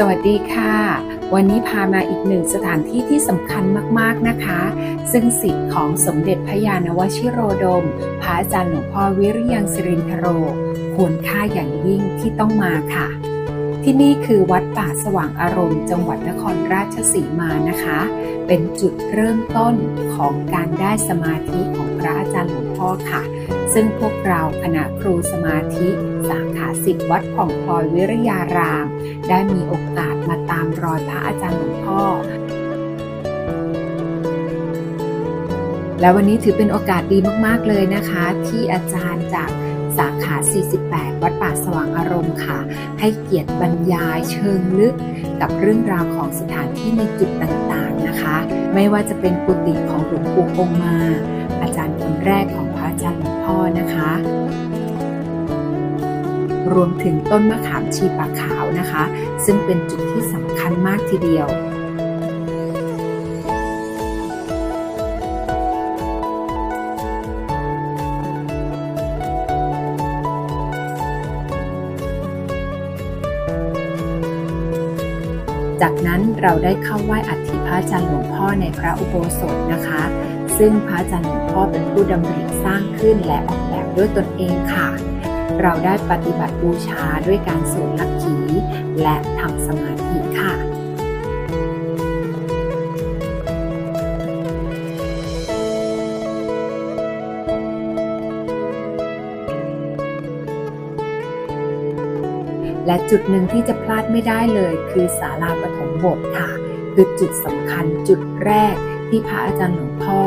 สวัสดีค่ะ วันนี้พามาอีกหนึ่งสถานที่ที่สำคัญมากๆนะคะ ซึ่งสิทธิ์ของสมเด็จพระยาณวชิโรดม พระอาจารย์หลวงพ่อวิริยังสิรินทโร ควรค่าอย่างยิ่งที่ต้องมาค่ะ ที่นี่คือวัดป่าสว่างอารมณ์ จังหวัดนครราชสีมานะคะ เป็นจุดเริ่มต้นของการได้สมาธิของพระอาจารย์หลวงพ่อค่ะ ซึ่งพวกเราคณะครูสมาธิสาขาสิทธิวัดผ่องพลอยวิริยาราม ได้มีโอกาสมาตามรอยพระอาจารย์หลวงพ่อและวันนี้ถือเป็นโอกาสดีมาก ๆ เลยนะคะ ที่อาจารย์จาก สาขา 48 วัดป่าสว่างอารมณ์ค่ะ ให้เกียรติบรรยายเชิงลึกกับเรื่องราวของสถานที่ในจุดต่างๆนะคะ ไม่ว่าจะเป็นกุฏิของหลวงปู่คงมา อาจารย์คนแรกของพระอาจารย์หลวงพ่อนะคะ รวมถึงต้นมะขามชีปะขาวนะคะ ซึ่งเป็นจุดที่สำคัญมากทีเดียว จากนั้นเราได้เข้าไหว้อัฐิพระอาจารย์หลวงพ่อในพระอุโบสถนะคะ ซึ่งพระอาจารย์หลวงพ่อเป็นผู้ดำริสร้างขึ้นและออกแบบด้วยตนเองค่ะ เราได้ปฏิบัติบูชาด้วยการสวดลักขี และทำสมาธิค่ะ และจุดหนึ่งที่จะพลาดไม่ได้เลย คือศาลาปฐมบทค่ะ คือจุดสำคัญจุดแรกที่พระอาจารย์หลวงพ่อ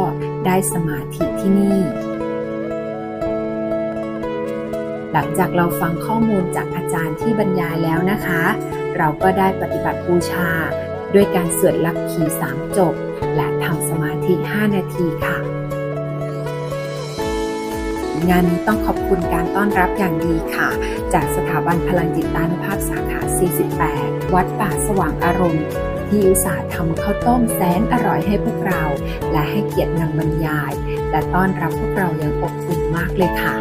ได้สมาธิที่นี่ หลังจากเราฟังข้อมูลจากอาจารย์ที่บรรยายแล้วนะคะ เราก็ได้ปฏิบัติบูชา ด้วยการสวดลักขีสามจบ และทำสมาธิ 5 นาทีค่ะ งานนี้ต้องขอบคุณการต้อนรับอย่างดีค่ะ จากสถาบันพลังจิตตานุภาพสาขา 48 วัดป่าสว่างอารมณ์ที่อุตส่าห์ทำข้าวต้มแสนอร่อยให้พวกเรา และให้เกียรตินำบรรยาย และต้อนรับพวกเราอย่างอบอุ่นมากเลยค่ะ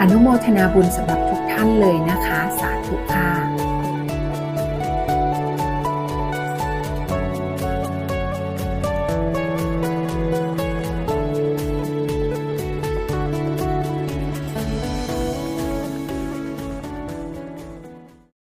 อนุโมทนาบุญสำหรับทุกท่านเลยนะคะ สาธุค่ะ